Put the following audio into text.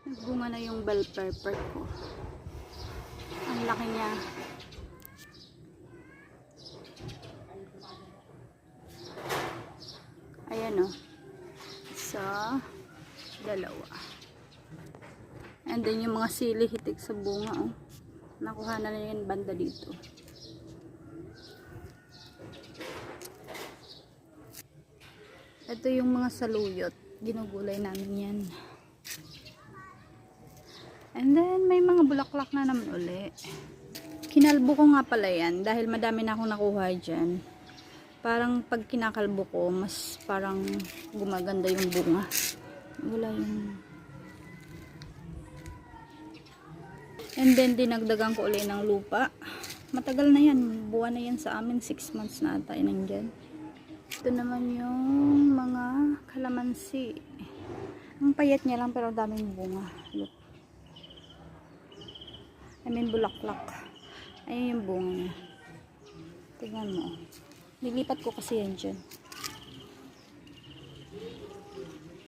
Nagbunga na yung bell pepper ko. Ang laki niya. Ayan o. Isa, dalawa. And then yung mga sili hitik sa bunga oh. Nakuha na na yung banda dito. Ito yung mga saluyot. Ginugulay namin yan. And then, may mga bulaklak na naman uli. Kinalbo ko nga pala yan dahil madami na akong nakuha dyan. Parang pag kinakalbo ko, mas parang gumaganda yung bunga. Wala yung... And then, dinagdagan ko uli ng lupa. Matagal na yan. Buwan na yan sa amin. 6 months na ata nandyan. Ito naman yung mga kalamansi. Ang payat niya lang pero daming bunga. I mean bulaklak. Ayun yung bunga niya. Tingnan mo. Nilipat ko kasi yan dyan.